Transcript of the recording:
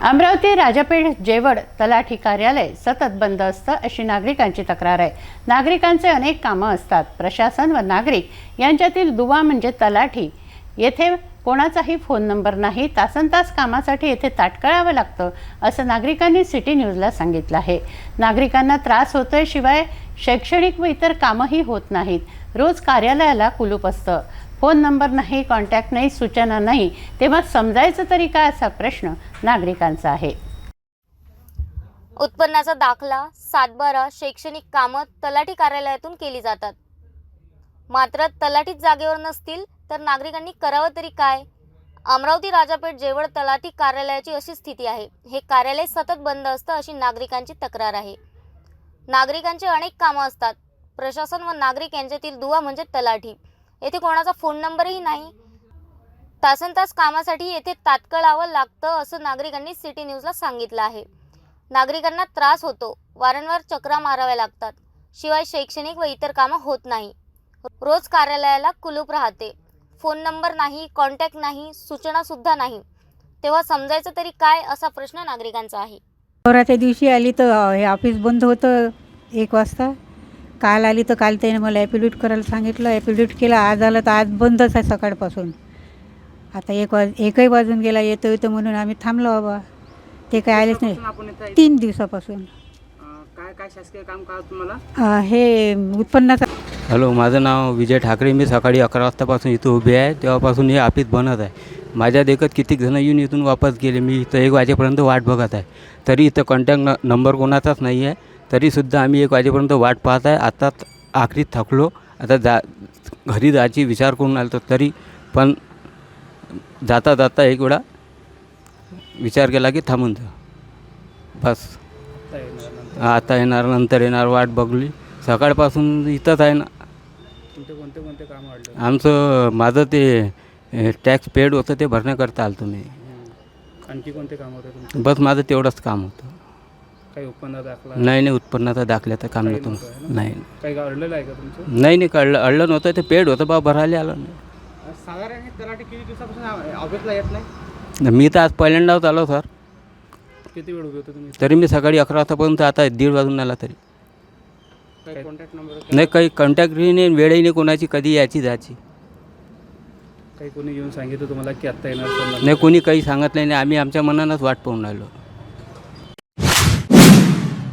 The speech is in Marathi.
अमरावती राजापेठ जेवड तलाठी कार्यालय सतत बंद असतं अशी नागरिकांची तक्रार आहे. नागरिकांचे अनेक कामं असतात. प्रशासन व नागरिक यांच्यातील दुवा म्हणजे तलाठी. येथे कोणाचाही फोन नंबर नाही तासनतास कामासाठी येथे ताटकळावं लागतं असं नागरिकांनी सिटी न्यूजला सांगितलं आहे. नागरिकांना त्रास होतोय शिवाय शैक्षणिक व इतर कामंही होत नाहीत. रोज कार्यालयाला कुलूप असतं. फोन नंबर नाही कॉन्टॅक्ट नाही सूचना नाही तेव्हा समजायचं तरी काय असा प्रश्न नागरिकांचा आहे. उत्पन्नाचा दाखला सातबारा शैक्षणिक कामं तलाठी कार्यालयातून केली जातात. मात्र तलाठीच जागेवर नसतील तर नागरिकांनी करावं तरी काय? अमरावती राजापेठ जेवळ तलाठी कार्यालयाची अशी स्थिती आहे हे कार्यालय सतत बंद असतं अशी नागरिकांची तक्रार आहे. नागरिकांचे अनेक कामं असतात. प्रशासन व नागरिक यांच्यातील दुवा म्हणजे तलाठी. येथे कोणाचा फोन नंबरही नाही. तासन तास कामासाठी येथे तात्कळावं लागतं असं नागरिकांनी सिटी न्यूजला सांगितलं आहे. नागरिकांना त्रास होतो. वारंवार चक्रा माराव्या लागतात. शिवाय शैक्षणिक व इतर कामं होत नाही. रोज कार्यालयाला कुलूप राहते. फोन नंबर नाही कॉन्टॅक्ट नाही सूचना सुद्धा नाही. तेव्हा समजायचं तरी काय असा प्रश्न नागरिकांचा आहे? नवराच्या दिवशी आली तर हे ऑफिस बंद होतं एक वाजता. काल आली तर काल त्याने मला ॲपिड्यूट करायला सांगितलं. ॲपिड्यूट केलं आज आलं तर आज बंदच आहे सकाळपासून. आता एक वाज एकही वाजून गेला येतो येतो म्हणून आम्ही थांबलो बाबा. ते काय आलेच नाही. तीन दिवसापासून. काय काय शासकीय काम का तुम्हाला हे उत्पन्नाचा हॅलो माझं नाव विजय ठाकरे. मी सकाळी अकरा वाजतापासून इथं उभे आहे. तेव्हापासून हे ऑफिस बनत आहे. माझ्या देखत कितीक जणं येऊन इथून वापस गेले? मी इथं एक वाजेपर्यंत वाट बघत आहे. तरी इथं कॉन्टॅक्ट न नंबर कोणाचाच नाही आहे. तरीसुद्धा आम्ही एक वाजेपर्यंत वाट पाहत आहे. आताच आखरीत थकलो. आता जा घरी जायची विचार करून आलो तरी पण जाता जाता एक वेळा विचार केला की थांबून जा. बस. आता येणार नंतर येणार. वाट बघली. सकाळपासून इथंच आहे ना. तुमचे कोणते कोणते काम वाढले? आमचं माझं ते टॅक्स पेड होतं ते भरण्याकरता आलं तुम्ही आणखी कोणते काम होते तुमचे? बस माझं तेवढंच काम होतं. काही उत्पन्न दाखला? नाही नाही उत्पन्नाचं दाखल्याचं काम काही नव्हतं. नव्हतं आहे? नाही. काही अडलेलं आहे का तुमचं? नाही नाही कळलं अडलं नव्हतं ते पेड होतं बा भरायला आलं नाही साधारण हे तलाठी किती दिवसापासून ऑफिसला येत नाही मी तर आज पहिल्यांदाच आलो सर. किती वेळ उभे होते तुम्ही? तरी मी सकाळी अकरा वाजतापर्यंत आता दीड वाजून आला तरी. काही कॉन्टॅक्ट नंबर नाही काही कॉन्टॅक्टही नाही वेळही नाही कोणाची कधी याची जायची. काही कोणी येऊन सांगितलं तुम्हाला की आत्ता येणार नाही कोणी काही सांगितलं नाही आम्ही आमच्या मनानंच वाट पाहून राहिलो.